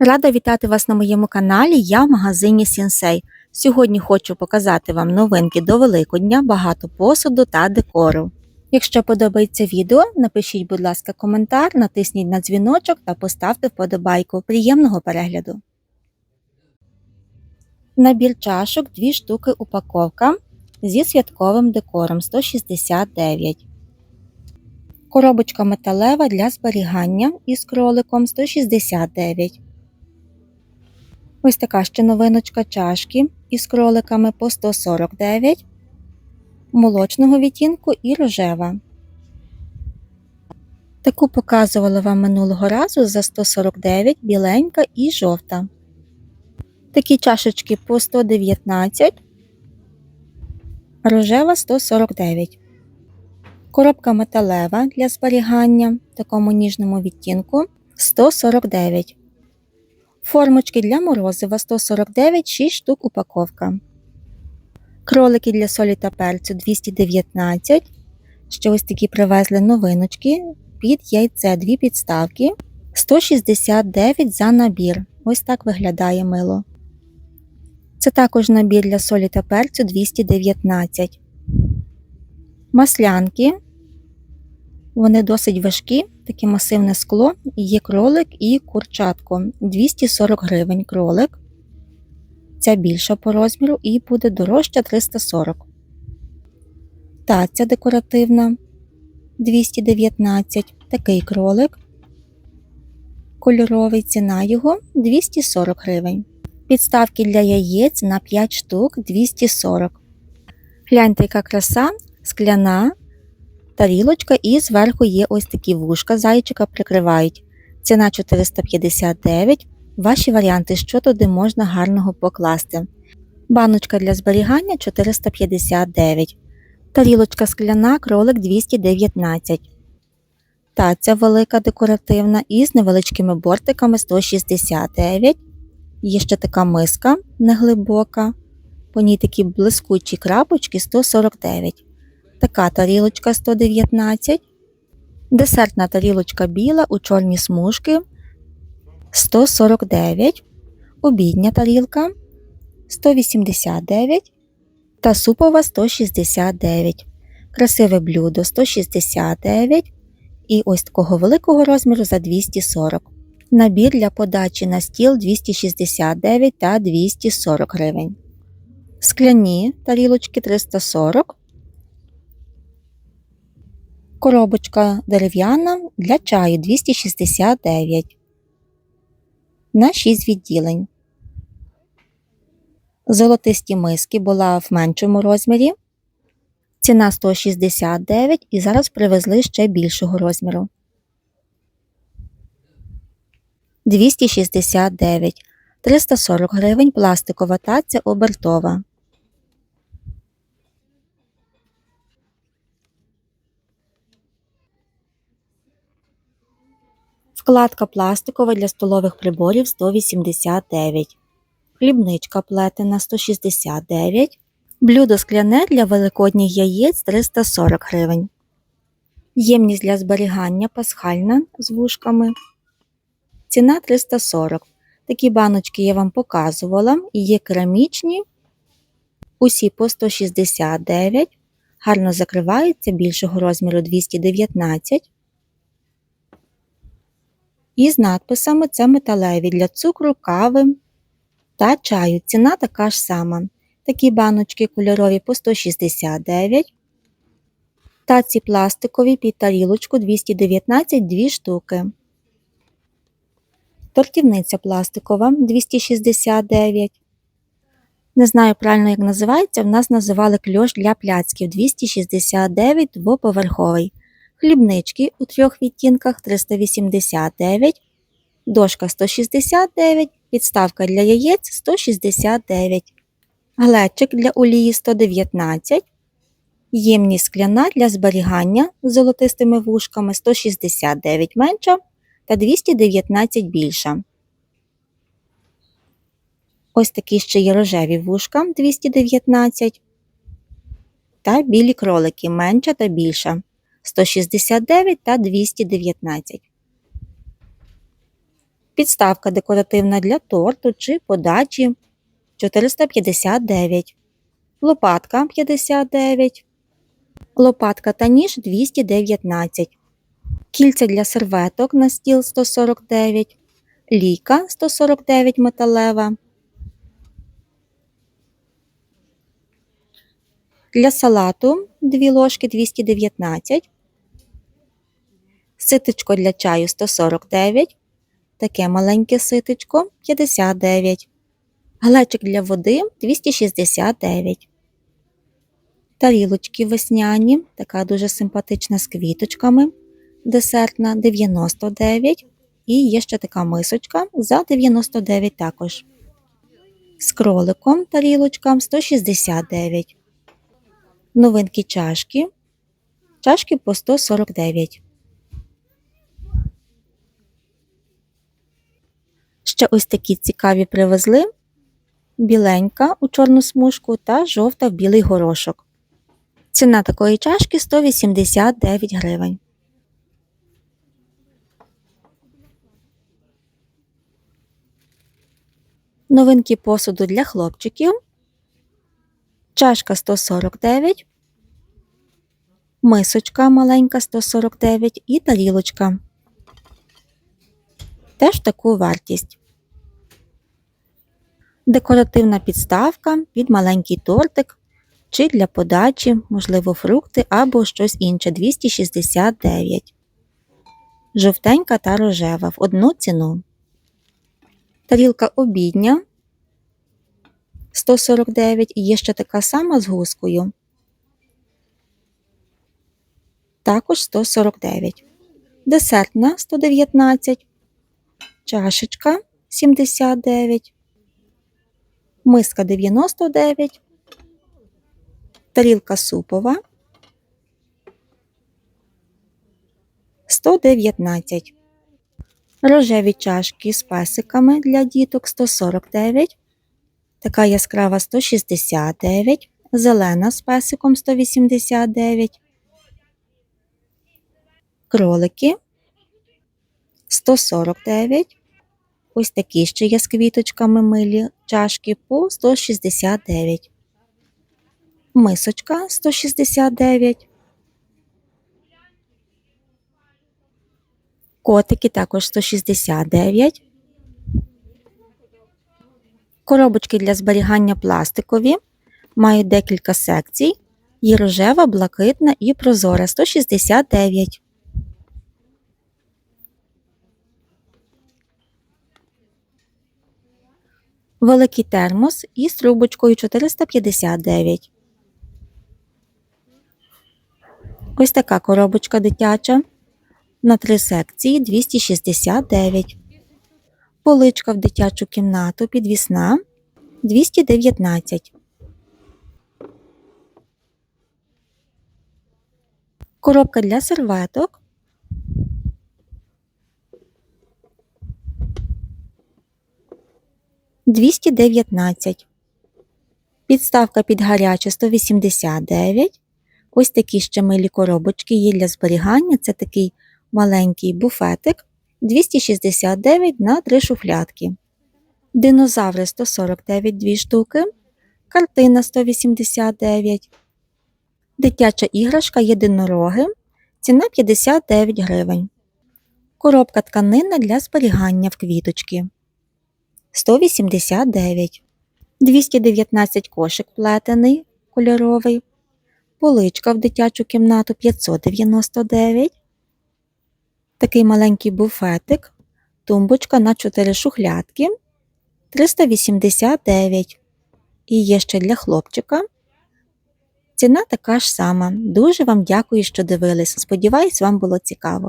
Рада вітати вас на моєму каналі. Я в магазині Сінсей. Сьогодні хочу показати вам новинки до Великодня, багато посуду та декору. Якщо подобається відео, напишіть, будь ласка, коментар, натисніть на дзвіночок та поставте вподобайку. Приємного перегляду. Набір чашок 2 штуки упаковка зі святковим декором 169. Коробочка металева для зберігання із кроликом 169. Ось така ще новиночка чашки із кроликами по 149, молочного відтінку і рожева. Таку показувала вам минулого разу за 149 біленька і жовта. Такі чашечки по 119, рожева 149. Коробка металева для зберігання в такому ніжному відтінку 149. Формочки для морозива 149, 6 штук упаковка. Кролики для солі та перцю 219. Ще ось такі привезли новиночки під яйце дві підставки 169 за набір. Ось так виглядає мило. Це також набір для солі та перцю 219. Маслянки. Вони досить важкі, таке масивне скло, є кролик і курчатко 240 гривень кролик. Ця більша по розміру і буде дорожча 340. Таця декоративна 219. Такий кролик. Кольоровий ціна його 240 гривень. Підставки для яєць на 5 штук 240. Гляньте, яка краса, скляна тарілочка і зверху є ось такі вушка, зайчика прикривають. Ціна 459. Ваші варіанти, що туди можна гарного покласти. Баночка для зберігання 459. Тарілочка скляна, кролик 219. Таця велика декоративна із невеличкими бортиками 169. Є ще така миска неглибока. По ній такі блискучі крапочки 149. Така тарілочка 119. Десертна тарілочка біла у чорні смужки 149. Обідня тарілка 189 та супова 169. Красиве блюдо 169 і ось такого великого розміру за 240. Набір для подачі на стіл 269 та 240 гривень. Скляні тарілочки 340. Коробочка дерев'яна для чаю 269 на 6 відділень. Золотисті миски була в меншому розмірі. Ціна 169 і зараз привезли ще більшого розміру. 269 340 гривень пластикова таця обертова. Вкладка пластикова для столових приборів 189. Хлібничка плетена 169. Блюдо скляне для великодніх яєць 340 гривень. Ємність для зберігання пасхальна з вушками. Ціна 340. Такі баночки я вам показувала. Є керамічні. Усі по 169. Гарно закриваються більшого розміру 219. І з надписами це металеві для цукру, кави та чаю. Ціна така ж сама. Такі баночки кольорові по 169. Таці пластикові під тарілочку 219 2 штуки. Тортівниця пластикова 269. Не знаю правильно, як називається. В нас називали кльош для пляцків 269 двоповерховий. Хлібнички у трьох відтінках 389, дошка 169, підставка для яєць 169, глечик для олії 119, ємність скляна для зберігання з золотистими вушками 169 менша та 219 більша. Ось такі ще є рожеві вушка 219 та білі кролики менша та більша. 169 та 219. Підставка декоративна для торту чи подачі 459. Лопатка 59. Лопатка та ніж 219. Кільця для серветок на стіл 149. Ліка 149 металева. Для салату 2 ложки 219. Ситечко для чаю 149. Таке маленьке ситечко 59. Глечик для води 269. Тарілочки весняні, така дуже симпатична з квіточками. Десертна 99. І є ще така мисочка за 99 також. З кроликом тарілочкам 169. Новинки чашки. Чашки по 149. Ще ось такі цікаві привезли. Біленька у чорну смужку та жовта в білий горошок. Ціна такої чашки 189 гривень. Новинки посуду для хлопчиків. Чашка 149. Мисочка маленька 149 і тарілочка. Теж таку вартість. Декоративна підставка під маленький тортик чи для подачі, можливо, фрукти або щось інше 269. Жовтенька та рожева в одну ціну. Тарілка обідня 149 і є ще така сама з гускою. Також 149. Десертна 119. Чашечка 79. Миска 99. Тарілка супова 119. Рожеві чашки з песиками для діток 149. Така яскрава 169. Зелена з песиком 189. Кролики 149. Ось такі ще є з квіточками милі чашки по 169. Мисочка 169. Котики також 169. Коробочки для зберігання пластикові. Мають декілька секцій. Є рожева, блакитна і прозора 169. Великий термос із трубочкою 459. Ось така коробочка дитяча. На три секції 269. Поличка в дитячу кімнату підвісна 219. Коробка для серветок. Двісті дев'ятнадцять. Підставка під гаряче 189. Ось такі ще милі коробочки є для зберігання. Це такий маленький буфетик 269 на 3 шуфлятки. Динозаври 149 2 штуки. Картина 189. Дитяча іграшка єдинороги. Ціна 59 гривень. Коробка тканина для зберігання в квіточки 189. 219 кошик плетений кольоровий. Поличка в дитячу кімнату 599. Такий маленький буфетик. Тумбочка на 4 шухлядки 389. І є ще для хлопчика. Ціна така ж сама. Дуже вам дякую, що дивились. Сподіваюсь, вам було цікаво.